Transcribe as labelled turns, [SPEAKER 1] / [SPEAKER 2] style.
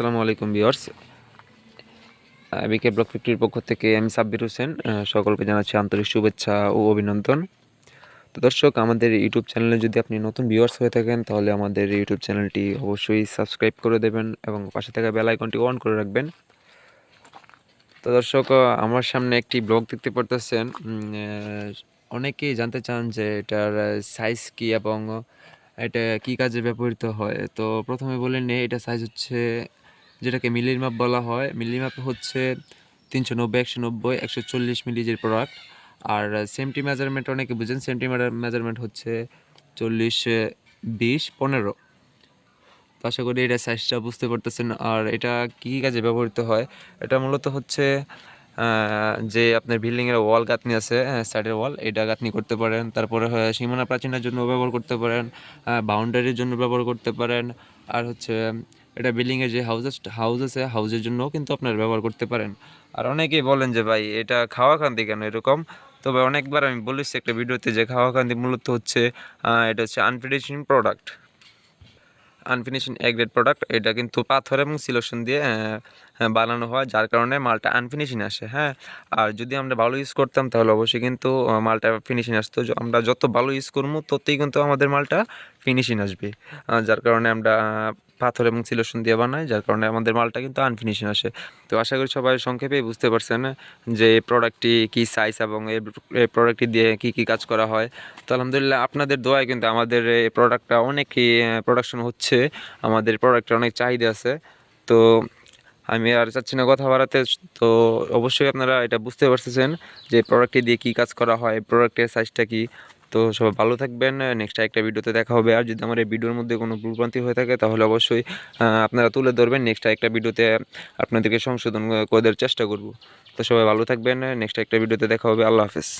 [SPEAKER 1] আসসালামু আলাইকুম ভিউয়ার্স। বিকে ব্লক ফিফটির পক্ষ থেকে আমি সাব্বির হোসেন সকলকে জানাচ্ছি আন্তরিক শুভেচ্ছা ও অভিনন্দন। তো দর্শক, আমাদের ইউটিউব চ্যানেলে যদি আপনি নতুন ভিউয়ার্স হয়ে থাকেন, তাহলে আমাদের ইউটিউব চ্যানেলটি অবশ্যই সাবস্ক্রাইব করে দেবেন এবং পাশে থাকা বেল আইকনটি অন করে রাখবেন। তো দর্শক আমার সামনে একটি ব্লগ দেখতে পারতেছেন। অনেকেই জানতে চান যে এটার সাইজ কি এবং এটা কি কাজে ব্যবহৃত হয়। তো প্রথমে বলে নিই, এটা সাইজ হচ্ছে যেটাকে মিলির মাপ বলা হয় মিলির মাপ হচ্ছে তিনশো নব্বই, একশো নব্বই, একশো চল্লিশ মিলিজের প্রোডাক্ট আর সেমটি মেজারমেন্ট অনেকে বুঝেন, সেমটি মেজারমেন্ট হচ্ছে চল্লিশ, বিশ, পনেরো। তো আশা করি এটা সাইজটা বুঝতে পারতেছেন। আর এটা কী কাজে ব্যবহৃত হয়? এটা মূলত হচ্ছে যে আপনার বিল্ডিংয়ের ওয়াল গাঁথনি আছে সাইডের ওয়াল এটা গাঁথনি করতে পারেন। তারপরে সীমানা প্রাচীনের জন্য ব্যবহার করতে পারেন বাউন্ডারির জন্য ব্যবহার করতে পারেন। আর হচ্ছে এটা বিল্ডিংয়ের যে হাউসেস হাউস আছে হাউসের জন্যও কিন্তু আপনার ব্যবহার করতে পারেন। আর অনেকেই বলেন যে, ভাই, এটা খাওয়া কান্দি কেন এরকম? তবে অনেকবার আমি বলেছি একটা ভিডিওতে যে খাওয়া কান্দি মূলত হচ্ছে এটা হচ্ছে unfinishing product unfinishing grade product এটা কিন্তু পাথর এবং সিলেকশন দিয়ে বানানো হয়, যার কারণে মালটা আনফিনিশিং আসে হ্যাঁ? আর যদি আমরা ভালো ইউজ করতাম, তাহলে অবশ্যই কিন্তু মালটা ফিনিশিং আসতো। আমরা যত ভালো ইউজ করব ততই কিন্তু আমাদের মালটা ফিনিশিং আসবে। যার কারণে আমরা পাথর এবং সিলেকশন দিয়ে বানায়, যার কারণে আমাদের মালটা কিন্তু আনফিনিশিং আসে। তো আশা করি সবাই সংক্ষেপে বুঝতে পারছেন যে প্রোডাক্টটি কী সাইজ এবং এই প্রোডাক্টটি দিয়ে কী কী কাজ করা হয়। তো আলহামদুলিল্লাহ আপনাদের দোয়ায় কিন্তু আমাদের এই প্রোডাক্টটা অনেকই প্রোডাকশন হচ্ছে। আমাদের প্রোডাক্টের অনেক চাহিদা আছে। তো আমি আর চাচ্ছি না কথা বাড়াতে। তো অবশ্যই আপনারা এটা বুঝতে পারতেছেন যে প্রোডাক্টটি দিয়ে কী কাজ করা হয় প্রোডাক্টের সাইজটা কী। তো সবাই ভালো থাকবেন নেক্সট একটা ভিডিওতে দেখা হবে। আর যদি আমার এই ভিডিওর মধ্যে কোনো ভুলভ্রান্তি হয়ে থাকে, তাহলে অবশ্যই আপনারা তুলে ধরবেন। নেক্সট একটা ভিডিওতে আপনাদেরকে সংশোধন করে দেওয়ার চেষ্টা করব। তো সবাই ভালো থাকবেন নেক্সট একটা ভিডিওতে দেখা হবে। আল্লাহ হাফেজ।